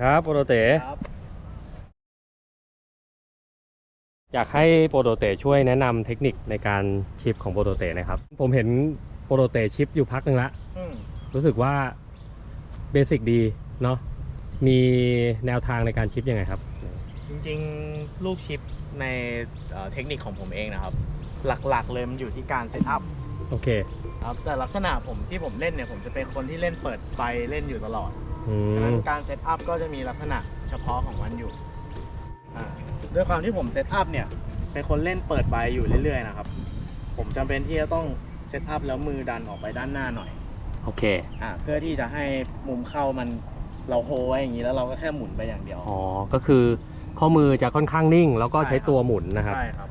ครับโปรโตเตครับอยากให้โปรโตเตช่วยแนะนำเทคนิคในการชิปของโปรโตเตนะครับ ผมเห็นโปรโตเตชิปอยู่พักหนึ่งละ อืมรู้สึกว่าเบสิกดีเนาะมีแนวทางในการชิปยังไงครับ จริงๆ ลูกชิปในเอ่อเทคนิคของผมเองนะครับ หลักๆเลยมันอยู่ที่การเซตอัพโอเค ครับแต่ลักษณะผมที่ผมเล่นเนี่ย ผมจะเป็นคนที่เล่นเปิดไฟเล่นอยู่ตลอด อืดังนั้มนการเซตอัพก็จะมีลักษณะเฉพาะของมันอยู่อ่าด้วยความที่ผมเซตอัพเนี่ยเป็นคนเล่นเปิดไฟอยู่เรื่อยๆนะครับ ผมจำเป็นที่จะต้องเซตอัพแล้วมือดันออกไปด้านหน้าหน่อยโอเค อ่าเพื่อที่จะให้มุมเข้ามันเราโฮไว้อย่างนี้แล้วเราก็แค่หมุนไปอย่างเดียว อ๋อ ก็คือข้อมือจะค่อนข้างนิ่ง แล้วก็ใช่ใช้ครับตัวหมุนนะครับ ใช่ครับ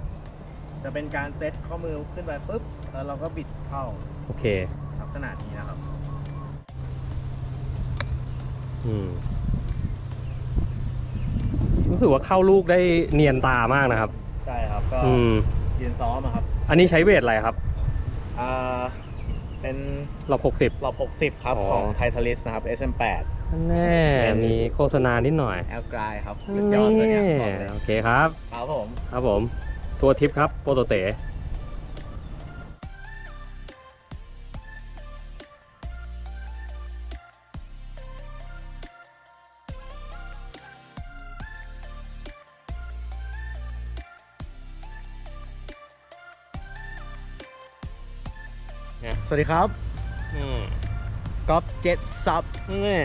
จะเป็นการเซตข้อมือขึ้นไปปุ๊บแล้วเราก็บิดเข้าโอเค ลักษณะนี้นะครับอืม รู้สึกว่าเข้าลูกได้เนียนตามากนะครับ ใช่ครับก็อืมยืนซ้อมอะครับอันนี้ใช้เวทอะไรครับอ่าเป็นรอบหกสิบรอบ 60 ครับ อ๋อ ของไททาลิสนะครับ SM8 แน่เป็นมีโฆษณานิดหน่อยแอลกรายครับสุดยอดตัวเนี้ยบอกเลยโอเคครับ ครับผม ครับผม ตัวทิปครับ โปรโตเต สวัสดีครับอืมก๊อฟเจ็ตซับนี่นี่